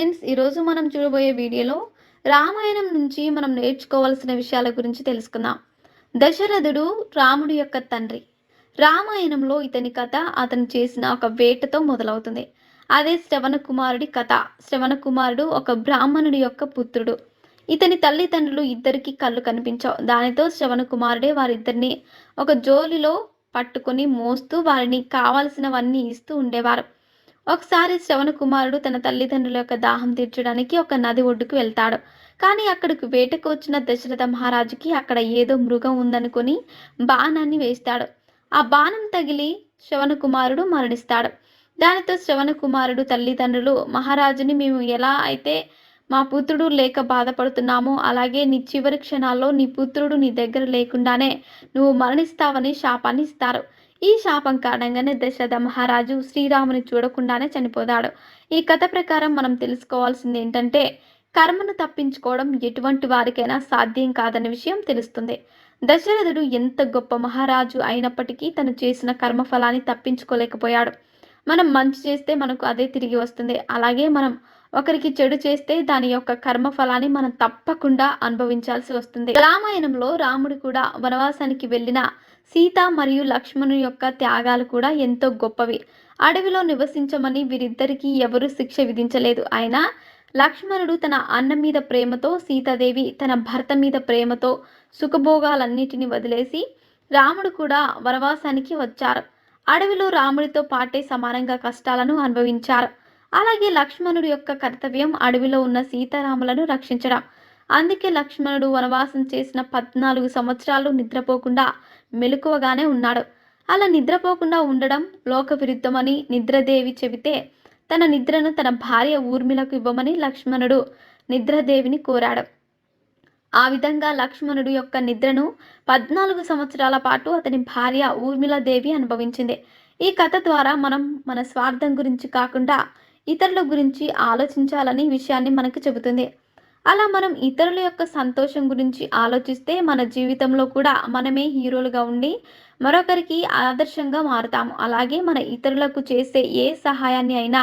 Friends ఈరోజు మనం చూడబోయే వీడియోలో రామాయణం నుంచి మనం నేర్చుకోవాల్సిన విషయాల గురించి తెలుసుకుందాం. దశరథుడు రాముడి యొక్క తండ్రి. రామాయణంలో ఇతని కథ అతను చేసిన ఒక వేటతో మొదలవుతుంది. అదే శ్రవణ కుమారుడి కథ. శ్రవణ కుమారుడు ఒక బ్రాహ్మణుడి యొక్క పుత్రుడు. ఇతని తల్లిదండ్రులు ఇద్దరికి కళ్ళు కనిపించావు. దానితో శ్రవణ కుమారుడే వారిద్దరిని ఒక జోలిలో పట్టుకొని మోస్తూ వారిని కావలసినవన్నీ ఇస్తూ ఉండేవారు. ఒకసారి శ్రవణ కుమారుడు తన తల్లిదండ్రుల యొక్క దాహం తీర్చడానికి ఒక నది ఒడ్డుకు వెళ్తాడు. కానీ అక్కడికి వేటకు వచ్చిన దశరథ మహారాజుకి అక్కడ ఏదో మృగం ఉందనుకొని బాణాన్ని వేస్తాడు. ఆ బాణం తగిలి శ్రవణ కుమారుడు మరణిస్తాడు. దానితో శ్రవణ కుమారుడు తల్లిదండ్రులు మహారాజుని మేము ఎలా అయితే మా పుత్రుడు లేక బాధపడుతున్నామో అలాగే నీ చివరి క్షణాల్లో నీ పుత్రుడు నీ దగ్గర లేకుండానే నువ్వు మరణిస్తావని శాపాన్ని ఇస్తారు. ఈ శాపం కారణంగానే దశరథ మహారాజు శ్రీరాముని చూడకుండానే చనిపోతాడు. ఈ కథ ప్రకారం మనం తెలుసుకోవాల్సింది ఏంటంటే కర్మను తప్పించుకోవడం ఎటువంటి వారికైనా సాధ్యం కాదన్న విషయం తెలుస్తుంది. దశరథుడు ఎంత గొప్ప మహారాజు అయినప్పటికీ తను చేసిన కర్మఫలాన్ని తప్పించుకోలేకపోయాడు. మనం మంచి చేస్తే మనకు అదే తిరిగి వస్తుంది. అలాగే మనం ఒకరికి చెడు చేస్తే దాని యొక్క కర్మఫలాన్ని మనం తప్పకుండా అనుభవించాల్సి వస్తుంది. రామాయణంలో రాముడు కూడా వనవాసానికి వెళ్ళిన సీత మరియు లక్ష్మణు యొక్క త్యాగాలు కూడా ఎంతో గొప్పవి. అడవిలో నివసించమని వీరిద్దరికీ ఎవరు శిక్ష విధించలేదు. అయినా లక్ష్మణుడు తన అన్న మీద ప్రేమతో సీతాదేవి తన భర్త మీద ప్రేమతో సుఖభోగాలన్నిటిని వదిలేసి రాముడు కూడా వనవాసానికి వచ్చారు. అడవిలో రాముడితో పాటే సమానంగా కష్టాలను అనుభవించారు. అలాగే లక్ష్మణుడి యొక్క కర్తవ్యం అడవిలో ఉన్న సీతారాములను రక్షించడం. అందుకే లక్ష్మణుడు వనవాసం చేసిన పద్నాలుగు సంవత్సరాలు నిద్రపోకుండా మెలకువగానే ఉన్నాడు. అలా నిద్రపోకుండా ఉండడం లోక విరుద్ధమని నిద్రదేవి చెబితే తన నిద్రను తన భార్య ఊర్మిళకు ఇవ్వమని లక్ష్మణుడు నిద్రదేవిని కోరాడు. ఆ విధంగా లక్ష్మణుడు యొక్క నిద్రను పద్నాలుగు సంవత్సరాల పాటు అతని భార్య ఊర్మిళాదేవి అనుభవించింది. ఈ కథ ద్వారా మనం మన స్వార్థం గురించి కాకుండా ఇతరుల గురించి ఆలోచించాలని విషయాన్ని మనకు చెబుతుంది. అలా మనం ఇతరుల యొక్క సంతోషం గురించి ఆలోచిస్తే మన జీవితంలో కూడా మనమే హీరోలుగా ఉండి మరొకరికి ఆదర్శంగా మారుతాము. అలాగే మన ఇతరులకు చేసే ఏ సహాయాన్ని అయినా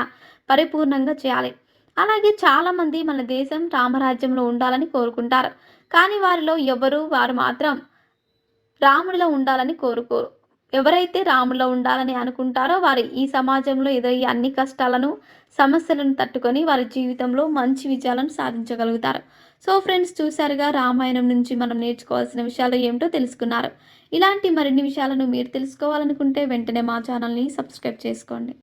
పరిపూర్ణంగా చేయాలి. అలాగే చాలామంది మన దేశం రామరాజ్యంలో ఉండాలని కోరుకుంటారు. కానీ వారిలో ఎవరు వారు మాత్రం రాముడిలో ఉండాలని కోరుకోరు. ఎవరైతే రాములో ఉండాలని అనుకుంటారో వారు ఈ సమాజంలో ఎదురయ్యే అన్ని కష్టాలను సమస్యలను తట్టుకొని వారి జీవితంలో మంచి విజయాలను సాధించగలుగుతారు. సో ఫ్రెండ్స్ చూశారుగా రామాయణం నుంచి మనం నేర్చుకోవాల్సిన విషయాలు ఏమిటో తెలుసుకున్నారు. ఇలాంటి మరిన్ని విషయాలను మీరు తెలుసుకోవాలనుకుంటే వెంటనే మా ఛానల్ని సబ్స్క్రైబ్ చేసుకోండి.